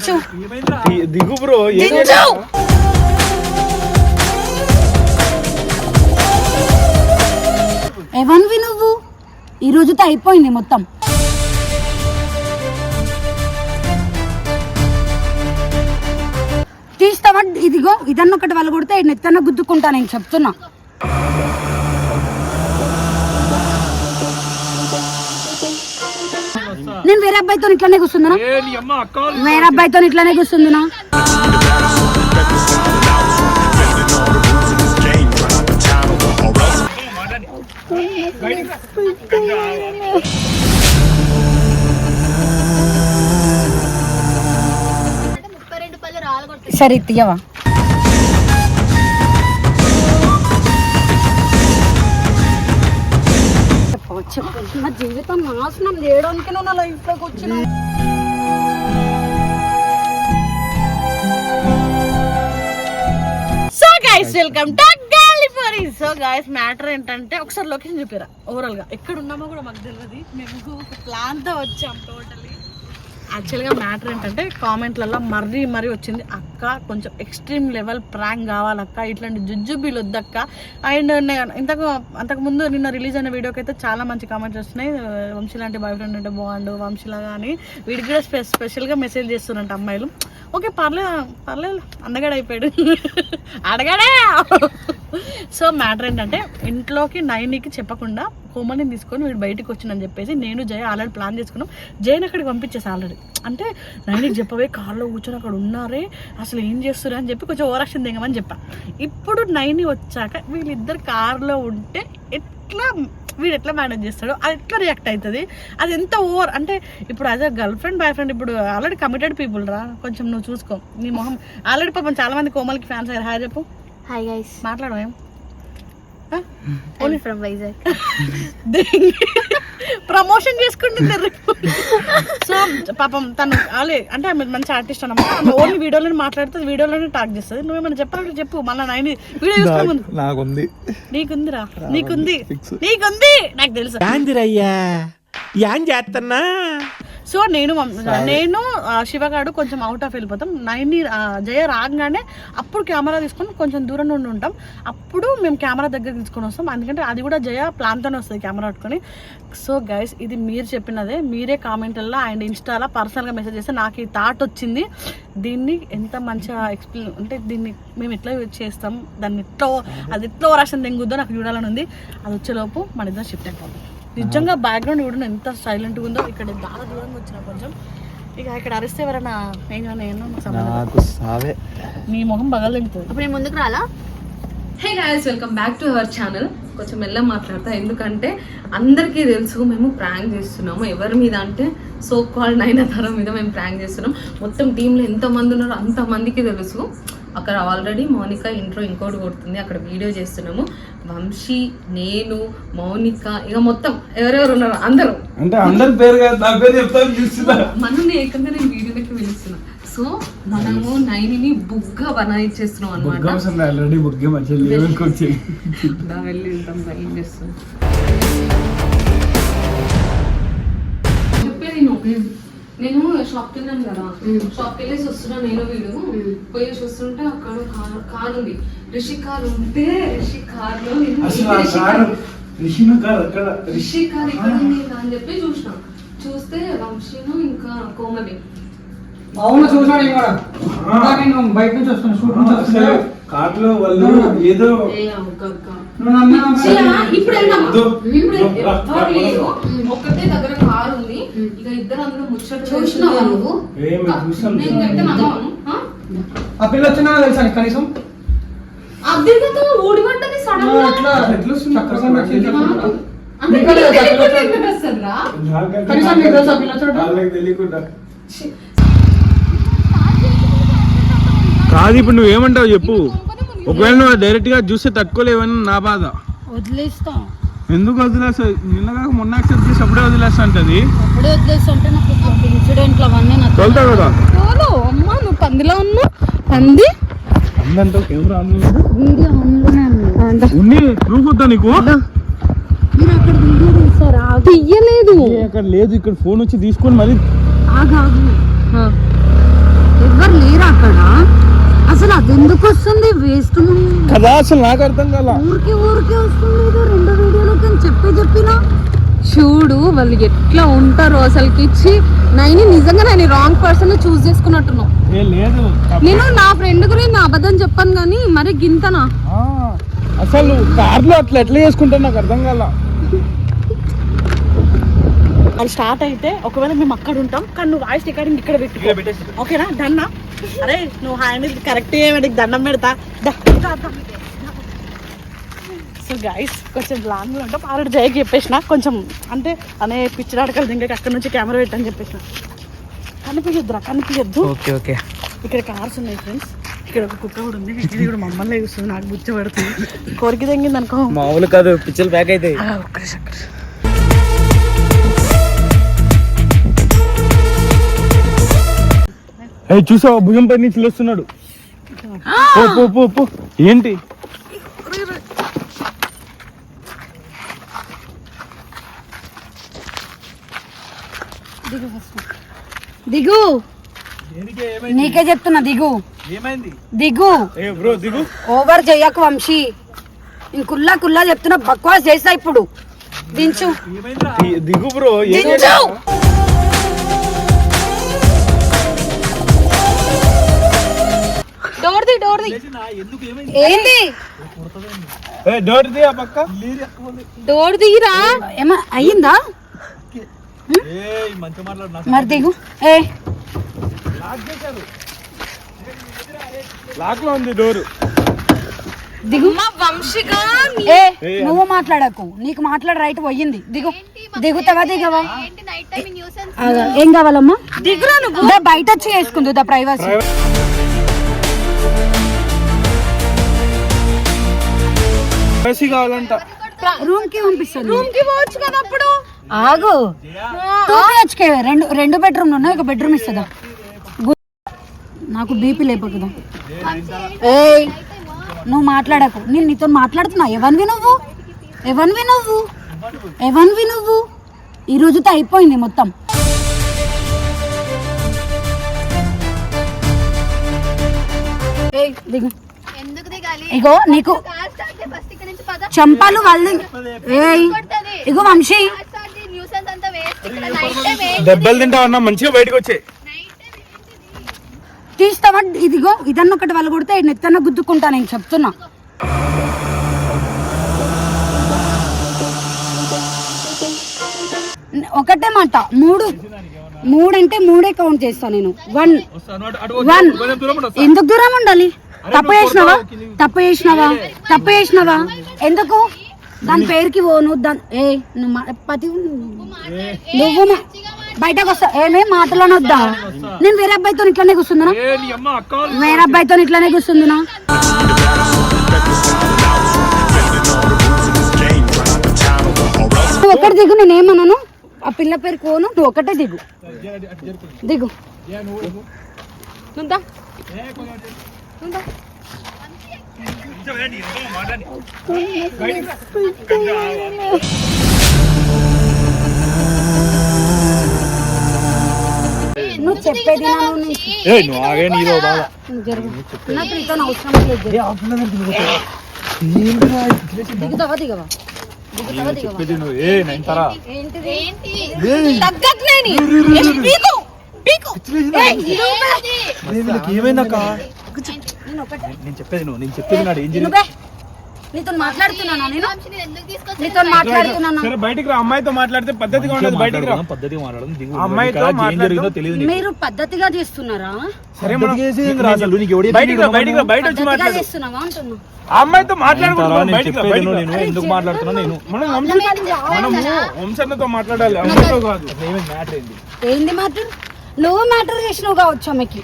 దించు దిగు బ్రో దించు ఎవన్వి నువ్వు? ఈ రోజుతో అయిపోయింది మొత్తం. తీస్తావా? ఇదిగో ఇదన్న ఒకటి వాళ్ళు కొడితే నెత్తన్న గుద్దుకుంటా నేను చెప్తున్నా. నేను వేరే అబ్బాయితో ఇట్లానే కూర్చుందినా? వేరే అబ్బాయితో ఇట్లానే కూర్చుందినా? సరే తీయవా? చెప్పు నా జీవితం నాశనం చేయడానికి నా లైఫ్లోకి వచ్చిన సో గైస్ వెల్కమ్ టు గాలిపరి సో గైస్ మ్యాటర్ ఏంటంటే ఒకసారి లొకేషన్ చెప్పారా ఓవరాల్గా. ఎక్కడ ఉన్నామో కూడా మాకు తెలియదు మేము ప్లాన్తో వచ్చాం టోటల్లీ యాక్చువల్గా మ్యాటర్ ఏంటంటే కామెంట్లలో మరీ మరీ వచ్చింది. అక్క కొంచెం ఎక్స్ట్రీమ్ లెవెల్ ప్రాంక్ కావాలక్క. ఇట్లాంటి జుజ్జుబీలు వద్దక్క. అండ్ ఇంతకు అంతకుముందు నిన్న రిలీజ్ అయిన వీడియోకి అయితే చాలా మంచి కామెంట్స్ వస్తున్నాయి. Uh, వంశీ లాంటి బాయ్ ఫ్రెండ్ అంటే బాగుండు వంశీలా కానీ వీడికి కూడా స్పె స్పెషల్గా మెసేజ్ చేస్తున్నట్టు అమ్మాయిలు. ఓకే పర్లేదు పర్లేదు అందగాడు అయిపోయాడు. అడగాడే? సో మ్యాటర్ ఏంటంటే ఇంట్లోకి నైన్కి చెప్పకుండా కోమల్ని తీసుకొని వీడు బయటకు వచ్చిందని చెప్పేసి నేను జయ ఆల్రెడీ ప్లాన్ చేసుకున్నాం. జయని అక్కడికి పంపించేసి ఆల్రెడీ. అంటే నైన్కి చెప్పవే కార్లో కూర్చొని అక్కడ ఉన్నారే అసలు ఏం చేస్తున్నారు అని చెప్పి కొంచెం ఓవరాక్షన్ దిగమని చెప్పా. ఇప్పుడు నైన్ వచ్చాక వీళ్ళిద్దరు కార్లో ఉంటే ఎట్లా వీడు ఎట్లా మేనేజ్ చేస్తాడు అది ఎట్లా రియాక్ట్ అవుతుంది అది ఎంత ఓవర్? అంటే ఇప్పుడు అదే గర్ల్ ఫ్రెండ్ బాయ్ ఫ్రెండ్ ఇప్పుడు ఆల్రెడీ కమిటెడ్ పీపుల్ రా. కొంచెం నువ్వు చూసుకో. నీ మొహం ఆల్రెడీ పాపం చాలా మంది కోమల్కి ఫ్యాన్స్ అయ్యారు. హాయ్ చెప్పు. హాయ్ గైస్ మాట్లాడమేం ఫ్రమ్ వైజాగ్ ప్రమోషన్ చేసుకుంటుంది సో పాపం తను ఆలే అంటే ఆమె మంచి ఆర్టిస్ట్ అన్నమాట. ఆమె ఓన్లీ వీడియోలోనే మాట్లాడుతుంది వీడియోలోనే టాక్ చేస్తుంది. నువ్వేమైనా చెప్పాలంటే చెప్పు మళ్ళీ నైన్ వీడియో చూసుకునే ముందు. నాకుంది. నీకుందిరా? నీకుంది నీకుంది? నాకు తెలుసు. యాందిరయ్యా. యాన్ చేస్తున్నా సో నేను నేను శివగాడు కొంచెం అవుట్ ఆఫ్ వెళ్ళిపోతాం. నైన్ జయ రాగానే అప్పుడు కెమెరా తీసుకొని కొంచెం దూరం నుండి ఉంటాం. అప్పుడు మేము కెమెరా దగ్గర తీసుకొని వస్తాం. ఎందుకంటే అది కూడా జయ ప్లాన్తోనే వస్తుంది కెమెరా పట్టుకొని. సో గైస్ ఇది మీరు చెప్పినదే. మీరే కామెంట్లలో అండ్ ఇన్స్టాలో పర్సనల్గా మెసేజ్ చేస్తే నాకు ఈ థాట్ వచ్చింది. దీన్ని ఎంత మంచిగా ఎక్స్ప్లెయిన్ అంటే దీన్ని మేము ఎట్లా యూజ్ చేస్తాం? దాన్ని ఎట్లా అది ఎట్లా రాసిన తెంగుద్దో నాకు చూడాలని ఉంది. అది వచ్చేలోపు మన ఇద్దరం షిఫ్ట్ అయిపోతాం. నిజంగా బ్యాక్గ్రౌండ్ కూడా ఎంత సైలెంట్గా ఉందో ఇక్కడ చాలా దూరంగా వచ్చిన కొంచెం. ఇక ఇక్కడ అరిస్తే ఎవరైనా ఏం కానీ ఏమో నాకు సావే. నీ మొహం బగలింగుతుంది అప్పుడు నేను ముందుకు రాలా? Hey guys welcome back to our channel కొంచెం మెల్ల మాట్లాడతా. ఎందుకంటే అందరికీ తెలుసు మేము ప్రాంక్ చేస్తున్నాము. ఎవరి మీద అంటే సో కాల్ నైనతార మీద మేము ప్రాంక్ చేస్తున్నాం. మొత్తం టీంలో ఎంతమంది ఉన్నారో అంతమందికి తెలుసు. అక్కడ ఆల్రెడీ మౌనిక ఇంట్రో ఇంకోటి కొడుతుంది అక్కడ వీడియో చేస్తున్నాము. వంశీ నేను మౌనిక ఇక మొత్తం ఎవరెవరు ఉన్నారు అందరూ. అంటే అందరి పేరు మనల్ని ఏకంగా నేను వీడియోలకి పిలుస్తున్నా. సో మనము నైనిని బుగ్గా బనాయిచ్చేస్తున్నాం అనమాట ఆల్రెడీ బుగ్గే వెళ్ళి ఉంటాం ఏం చెప్పేది నువ్వు నేను షాప్కి వెళ్ళాను కదా. షాప్కి వెళ్ళేసి వస్తున్నా నేను వీడు పోయేసి వస్తుంటే అక్కడ కార్ కార్ ఉంది. రిషి కార్ ఉంటే రిషి కార్లో Rishi car car car car ఇక్కడ ఉంది అని చెప్పి చూసిన. చూస్తే వంశీను ఇంకా కోమలి. అవును చూసాడు బయట నుంచి వస్తాను షూట్ నుంచి అసలు వస్తున్నా. కార్లో వాళ్ళు ఏదో ఇప్పుడు. ఒక్కటే దగ్గర కారు ఉంది. ఇక ఇద్దరు అందరూ ముచ్చట చూసినావా నువ్వు? ఆ? పిల్ల వచ్చినా తెలుసా కనీసం? అదే కదా సడన్ ఇప్పుడు నువ్వు ఏమంటావు చెప్పు ఒకవేళ నువ్వు డైరెక్ట్గా చూస్తే తట్టుకోలేవని నా బాధ. వదిలేస్తాం. ఎందుకు వదిలేస్తా నిన్నగా మొన్న యాక్సెప్ట్ చేసి అప్పుడే వదిలేస్తా అంటది అప్పుడే వదిలేస్తుంటే నాకు ఇన్సిడెంట్లు అవన్నీ నాకు తోలుతా కదా? ఎవరు? అమ్మా నువ్వు పందిలో ఉన్నావు. పంది. అందంతా కెమెరా వీడియో ఆన్లోనే ఉంది. ఉంది. ప్రూఫ్ వద్దా నీకు? మీరు అక్కడ వీడియో తీసారా? తీయలేదు. ఏ, అక్కడ లేదు. ఇక్కడ ఫోన్ వచ్చి తీసుకొని మరి ఆగు ఆగు. లేరు అక్కడ? అసలు అది ఎందుకు వస్తుంది వేస్ట్ కదా అసలు నాకు అర్థం కాల. ఊరికి ఊరికి వస్తుంది ఇది రెండు వీడియోలకి అని చెప్పి చెప్పినా. చూడు వాళ్ళు ఎట్లా ఉంటారో అసలుకి ఇచ్చి. నైని నిజంగా నేను రాంగ్ పర్సన్ చూస్ చేసుకున్నట్టున్నావు. లేదు నేను నా ఫ్రెండ్ గురించి నా అబద్ధం చెప్పాను కానీ మరి గింతనా? అసలు కార్లో అట్లా ఎట్లా చేసుకుంటా నాకు అర్థం కాల. అది స్టార్ట్ అయితే ఒకవేళ మేము అక్కడ ఉంటాం కానీ నువ్వు వాయిస్ రికార్డింగ్ ఇక్కడ పెట్టుకో ఓకేనా? డన్నా అరే నువ్వు హ్యాండ్ కరెక్ట్ ఏమి దండం పెడతా. సో గైస్ కొంచెం లాంగ్ ఉంటాం. ఆల్రెడీ జయకి చెప్పేసిన. కొంచెం అంటే అనే పిక్చర్ అడగలదు ఇంకా అక్కడ నుంచి కెమెరా పెట్టని చెప్పేసిన. కనిపించొద్దురా కనిపించొద్దు. ఓకే ఓకే ఇక్కడ కార్స్ ఉన్నాయి ఫ్రెండ్స్ ఇక్కడ ఒక కుక్క కూడా ఉంది. ఇది కూడా మమ్మల్ని చూస్తుంది. నాకు బుచ్చ పడుతుంది. కోరిక తెంగింది అనుకో మామూలు కాదు పిచ్చలు బ్యాక్ అయితే ఏ చూసావా? భుజం పై నుంచి వస్తున్నాడు పో పో పో పో. ఏంటి? దిగు నీకే చెప్తున్నా దిగు. దిగు. దిగు. ఓవర్ చెయ్యకు వంశీ. నేను కుల్లా చెప్తున్నా బక్వాస్ చేసా ఇప్పుడు. దించు. దిగు బ్రో. దించు. డోర్ ది డోర్ ది ఏంది? ఏ డోర్ ది ఆ పక్క? డోర్ దిగిరా ఏమా అయ్యిందా? మరి దిగు. ఏ. లాక్లో ఉంది డోర్. దిగు. వంశిక ఏ నువ్వు మాట్లాడకు. నీకు మాట్లాడ రైట్ పోయింది. దిగు. దిగుతావా దిగవా? ఏం కావాలమ్మా? దిగురా నువ్వు. బయట వచ్చి వేసుకుంది దా ప్రైవసీ ఏసీ కావాలంట. రూమ్కి పంపిస్తాను. రూమ్కి పోవచ్చు కదా అప్పుడు? ఆగు. టూ బిహెచ్కే రెండు రెండు బెడ్రూమ్లు ఉన్నాయి ఒక బెడ్రూమ్ ఇస్తుందా? నాకు బీపీ లేపకుదా. ఏయ్ నువ్వు మాట్లాడకు. నేను నీతో మాట్లాడుతున్నా. ఎవరివి నువ్వు? ఎవరివి నువ్వు? ఎవరివి నువ్వు? ఈ రోజుతో అయిపోయింది మొత్తం. ఎందుకు దిగాలి? ఇగో నీకు కార్ స్టార్ట్ చేయి ఫస్ట్ ఇక్కడ నుంచి పద. చంపాలు వాళ్ళు ఇగో వంశీ. దెబ్బలు తింటా ఉన్నా మంచిగా బయటకు వచ్చే. నైట్ టైం తీస్తావా? ఇదిగో ఇదన్న ఒకటి వాళ్ళు కొడితే నెత్తన్న గుద్దుకుంటా నేను చెప్తున్నా. ఒకటే మాట మూడు. మూడు అంటే మూడే కౌంట్ చేస్తా నేను వన్ వన్ ఎందుకు దూరం ఉండాలి? తప్పు చేసినావా? తప్పు చేసినావా? తప్పు చేసినావా? ఎందుకు? దాని పేరుకి పోను దాని ఏ నువ్వు పతి నువ్వు బయటకు వస్తా. ఏమే మాటలను వద్దా? నేను వేరే అబ్బాయితో ఇట్లానే కూర్చుందా వేరే అబ్బాయితో ఇట్లానే కూర్చుందినా? నువ్వు ఒక్కటి దిగు నేనేమన్నాను ఆ పిల్ల పేరు కోను నువ్వు ఒకటే దిగు. దిగు. నుందా నువ్వు చెప్పేది నువ్వు ఆగే నీదో బాగా నాకు నీతో అవసరం లేదు. దిగుతావా దిగవా? దిగవా చెప్పేది నువ్వు. ఏ నైన్ తరా ఏంటిది తగ్గట్లేని ఏమైందక్క? నేను నేను చెప్పేది నువ్వు నేను చెప్పేది నాడు ఏం నువ్వే. నీతో మాట్లాడుతున్నానా నేను? నీతో మాట్లాడుతున్నానా? సరే బయటికి రా. అమ్మాయితో మాట్లాడితే పద్ధతిగా ఉండదు బయటికి రా. పద్ధతి మాట్లాడడం దిగు అమ్మాయితో మాట్లాడడం తెలియదు మీరు పద్ధతిగా చేస్తున్నారా? సరే మనం చేసేది రా అసలు నీకు ఎవడు బయటికి రా బయటికి రా బయట వచ్చి పద్ధతిగా మాట్లాడు. చేస్తున్నావా అంటున్నా? ఆ అమ్మాయితో చెప్తారా? మాట్లాడుకుంటున్నాం నేను బయటికి రా బయటికి. నేను ఎందుకు మాట్లాడుతున్నా నేను? మనం మనము వంశన్నతో మాట్లాడాలి అమ్మతో కాదు. ఏంది? ఏంది మ్యాటర్ నువ్వు మ్యాటర్ చేసినావు కావచ్చు ఆమెకి.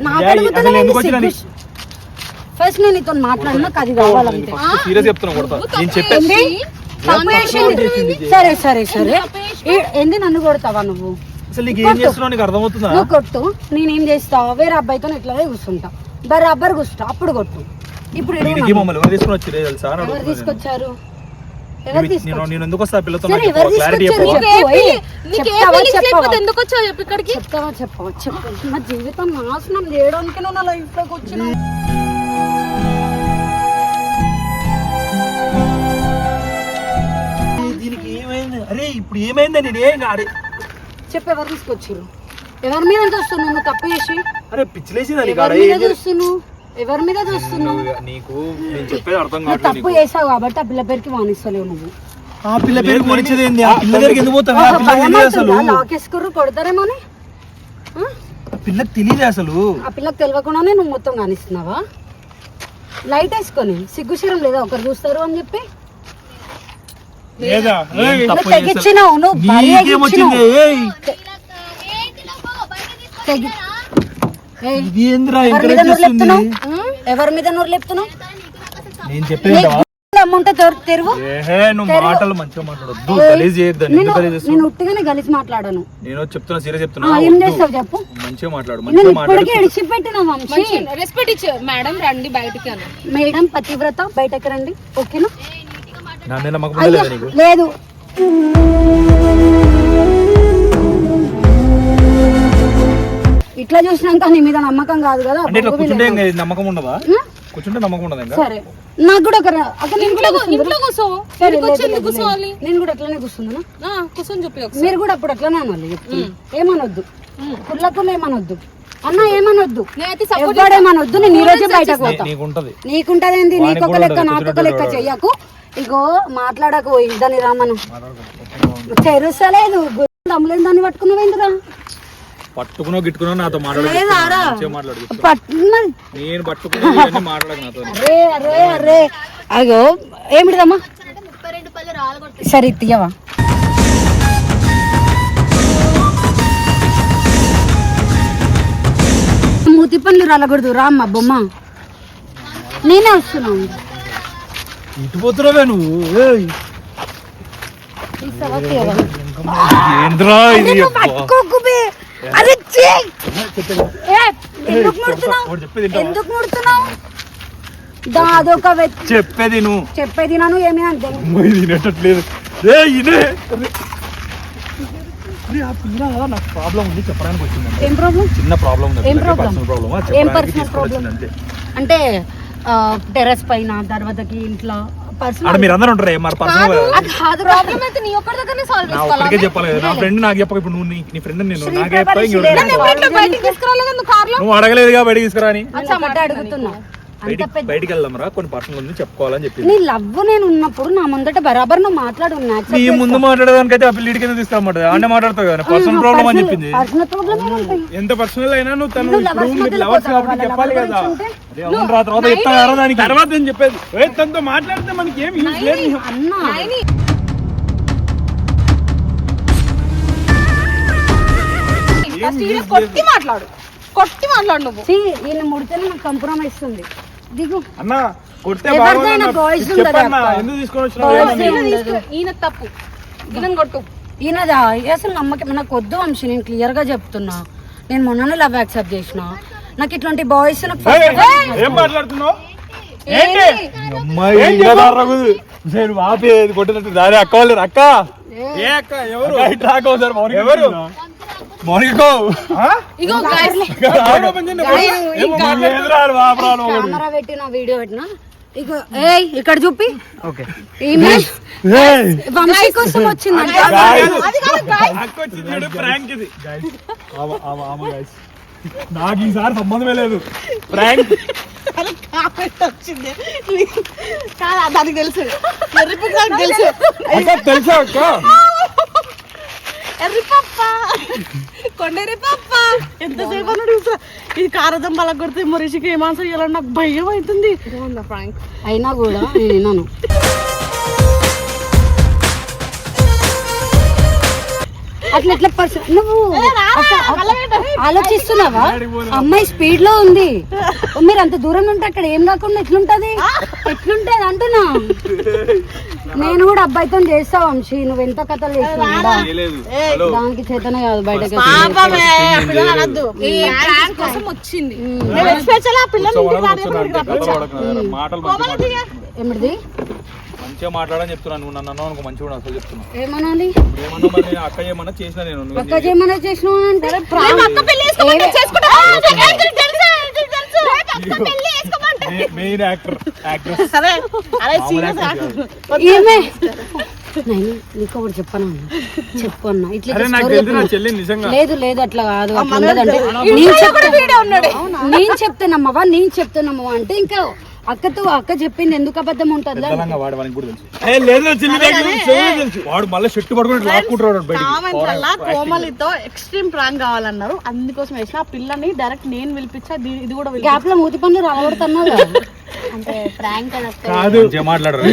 నాకు ఫస్ట్ నేను నీతో మాట్లాడినా అది కావాలంతే సీరియస్ చెప్తున్నా కొడతా. నేను. సరే సరే సరే. ఏ- ఏంది నన్ను కొడతావా నువ్వు? నువ్వు కొట్టు. నేనేం చేస్తా? వేరే అబ్బాయితో ఇట్లానే కూర్చుంటా. బరాబర్ కూర్చుంటా. అప్పుడు కొట్టు. ఇప్పుడు. తీసుకొచ్చారు? నేను నేను ఎందుకు వస్తా పిల్లతో క్లారిటీ ఎందుకు వచ్చావు చెప్పు ఇక్కడికి? చెప్తావా చెప్పవా చెప్పు. నా జీవితం నాశనం చేయడానికి నువ్వు నా లైఫ్లోకి వచ్చిన దీనికి ఏమైంది? అరే ఇప్పుడు ఏమైంది నేను ఏం కాదు. చెప్పు ఎవరు తీసుకొచ్చారు? ఎవరి మీద చూస్తున్నావు నువ్వు తప్పు చేసి? అరే మీద చూస్తున్నావు ఎవరి మీద చూస్తున్నావు? నీకు నేను చెప్పేది అర్థం నువ్వు కావట్లేదు తప్పు చేసావు కాబట్టి ఆ పిల్ల పేరుకి వాణిస్తలేవు నువ్వు. ఆ పిల్ల పేరు మనిషిది ఏంది? ఆ పిల్ల దగ్గరికి ఎందుకు పోతావు? ఆ పిల్లకి భయం తెలియదు అసలు? లాకేసుకుర్రు కొడతారేమోని ఆ? ఆ పిల్లకి తెలియదు అసలు. ఆ పిల్లకి తెలియకుండానే నువ్వు మొత్తం కానిస్తున్నావా లైట్ వేసుకొని సిగ్గుశరం లేదా? ఒకరు చూస్తారు అని చెప్పి. లేదా? ఏయ్, నువ్వు తెగించినావు నువ్వు భారీ నీకేమొచ్చింది ఎగించినావు. ఏయ్, ఏంటి లవ్వు? బయట తెగి ఏయ్, ఇది ఏందిరా? ఎవరి మీద ఎంకరేజ్ నోరు చేస్తుంది? లేపుతున్నావు? ఎవరి మీద నోరు లేపుతున్నావు? నేను చెప్పేది నీకు అమ్ముంటే తెరు- తెరువు. ఏహే నువ్వు మాటలు మంచిగా మాట్లాడొద్దు. గలీజ్ చేయొద్దని నేను ఉట్టిగానే మాట్లాడాను. నేను చెప్తున్నా సీరియస్ చెప్తున్నా. ఏం. చేస్తావు చెప్పు? మంచిగా మాట్లాడు మంచిగా ఇప్పటికే మాట్లాడు. వంశీ. రెస్పెక్ట్ ఇచ్చు మేడం రండి బయటికి అని మేడం పతివ్రత బయటకు రండి. ఓకేనా? నా నమ్మకం అయ్యా లేదా. ఇట్లా చూసినాక నీ మీద నమ్మకం కాదు కదా? నమ్మకం ఉండదా? కూర్చుంటే నమ్మకం ఉండదు సరే. నాకు కూడా ఒక అక్కడ నేను కూడా కూర్చుందును. ఇంట్లో కూర్చో. సరే, ఇంటికి లేదు, వచ్చి లేదు, ఎందుకు కూర్చోవాలి. లేదు. నేను కూడా అట్లనే కూర్చుందునా? ఆ, కూర్చొని చెప్పి ఒకసారి. మీరు కూడా అప్పుడు అట్లనే అనాలి. ఏమనొద్దు. కుళ్ళకులు ఏమనొద్దు. అన్న ఏమనొద్దు. ఎవడేమనొద్దు నేను ఈ రోజే బయటకు పోతా. నీకు ఉంటది నీకుంటదేంది వానికి నీకొక లెక్క నాకొక లెక్క. చెయ్యకు. ఇగో మాట్లాడకు దాని రామను తెరుసలేదు. దమ్ములేని దాన్ని పట్టుకున్నావేందిరా పట్టుకునో గిట్టుకునో నాతో మాట్లాడు నేను పట్టుకున్నా మాట్లాడకు నాతో. అగో సరే తీయవా? మూతి పనులు రాలకూడదు. రా అమ్మ బొమ్మ. నేనే వస్తున్నాను ఇటు పోతున్నావే నువ్వు? ఏంద్రా ఇది అరే ఎందుకు ముడుతున్నావు? ఎందుకు ముడుతున్నావు? అదొక చెప్పేది నువ్వు చెప్పేది నాను ఏమీ అంటే తినేటట్లేదు. ఏ ఇదే! నాకు ప్రాబ్లం ఉంది చెప్పడానికి ఏం ప్రాబ్లం చిన్న ప్రాబ్లం ఏం ఏం పర్సనల్ ప్రాబ్లం అంటే టెర్రస్ పైన తర్వాతకి ఇంట్లో పర్సనల్ మీరు అందరూ ఉంటారు మరి పర్సనల్ ప్రాబ్లం అయితే నీ ఒక్కడి దగ్గరనే సాల్వ్ నా ఒక్కడికే చెప్పాలి కదా. నా ఫ్రెండ్ నాకు చెప్పక ఇప్పుడు నువ్వు నీ- నీ ఫ్రెండ్ నేను నాకే చెప్పా? ఇట్లా బయటికి తీసుకురాలేదు నువ్వు కార్లో నువ్వు అడగలేదుగా బయటికి తీసుకురాని అడుగుతున్నా. బయటికి వెళ్దాం రా కొన్ని పర్సనల్ ఉంది చెప్పుకోవాలని చెప్పింది. నీ లవ్ నేను ఉన్నప్పుడు నా ముందట బరాబర్ నువ్వు మాట్లాడు నీ ముందు మాట్లాడేదానికైతే ఆ పిల్లి కింద తీసుకురామంటది ఆడే మాట్లాడతావు కదా పర్సనల్ ప్రాబ్లం అని చెప్పింది. పర్సనల్ ప్రాబ్లం ఎంత పర్సనల్ అయినా నువ్వు తను లవర్స్? కాబట్టి చెప్పాలి కదా. తర్వాత చెప్తా కదా దానికి. తర్వాత నేను చెప్పేది? ఏ, తనతో మాట్లాడితే మనకి ఏం యూజ్ లేదు. అన్నా. కొట్టి మాట్లాడు. కొట్టి మాట్లాడు నువ్వు. ఈయన ముడితేనే నాకు కంపురం ఇస్తుంది దిగు. అన్న కొడితే ఎవరిదైనా చెప్పన్నా. ఎందుకు తీసుకొని. తీసుకో, ఈయన తప్పు. ఈయన కొట్టు. ఈయనదా? అసలు నమ్మకం నాకు వద్దు వంశీ నేను క్లియర్గా చెప్తున్నా. నేను మొన్ననే లవ్ యాక్సెప్ట్ చేసిన. నాకు ఇట్లాంటి బాయ్స్ ఏం మాట్లాడుతున్నావు? అమ్మాయి. నేను ఆపేది కొట్టినట్టు దారి వాళ్ళు అక్క. ఎవరు? మౌనిక? ఇగో. కెమెరా పెట్టిన వీడియో పెట్టిన ఇక్కడ చూపి. ఓకే. వంశీ కోసం వచ్చింది ఇది. నాకు ఈసారి సంబంధమే లేదు. ప్రాంక్ దానికి తెలుసు. అక్క కొండరి ఎంతసేపు తెలుసా? ఇది కారదం బల కొడితే మనిషికి ఏం ఆన్సర్ చేయాలని నాకు భయం అవుతుంది. అయినా కూడా నేను అట్లా ఎట్లా పర్సన్ నువ్వు ఆలోచిస్తున్నావా? అమ్మాయి స్పీడ్లో ఉంది. మీరు అంత దూరం ఉంటే అక్కడ ఏం కాకుండా ఎట్లుంటది? ఎట్లుంటది అంటున్నా? నేను కూడా అబ్బాయితో చేస్తా వంశీ. నువ్వు ఎంత కథలు చేస్తున్నావు దానికి చేతనే కాదు బయటకి ఈ ప్రాంక్ కోసం వచ్చింది. ఏమిటిది? మంచిగా మాట్లాడని చెప్తున్నాను. నువ్వు నన్ను అన్నావు అనుకో మంచిగా కూడా అసలు చెప్తున్నా. ఏమనాలి ఏమన్నా మరి నేను అక్క ఏమన్నా చేసినా నేను నువ్వు చేసినావు అంటే మెయిన్ యాక్టర్ ఏమే? నైని, నీకు ఒకటి చెప్పను? అన్న. చెప్పు అన్న ఇట్లా అరే నాకు story తెలుసు నా చెప్పు. చెల్లి నిజంగా. లేదు లేదు అట్లా కాదు. అట్లా ఉండదంటే నేను చెప్తాను నేను చెప్తానమ్మవా నేను చెప్తానమ్మా. అంటే ఇంకా అక్కతో అక్క చెప్పింది ఎందుకు అబద్ధం ఉంటుంది? తెలంగాణ వాడు వానికి కూడా తెలుసు. ఏ లేదు లేదు, చెల్లి దగ్గర ఉంది, చెల్లి తెలుసు. వాడు మళ్ళీ షెట్టు పడుకుని లాక్కుంటాడు బయటికి. కామెంట్స్ వల్ల కోమలితో ఎక్స్ట్రీమ్ ప్రాంక్ కావాలన్నారు. అందుకోసం వేసిన ఆ పిల్లని డైరెక్ట్ నేను పిలిపించా ఇది కూడా. గ్యాప్లో మూతి పనులు రాలబడుతున్నావు అంటే ప్రాంక్ కాదు. మాట్లాడరు?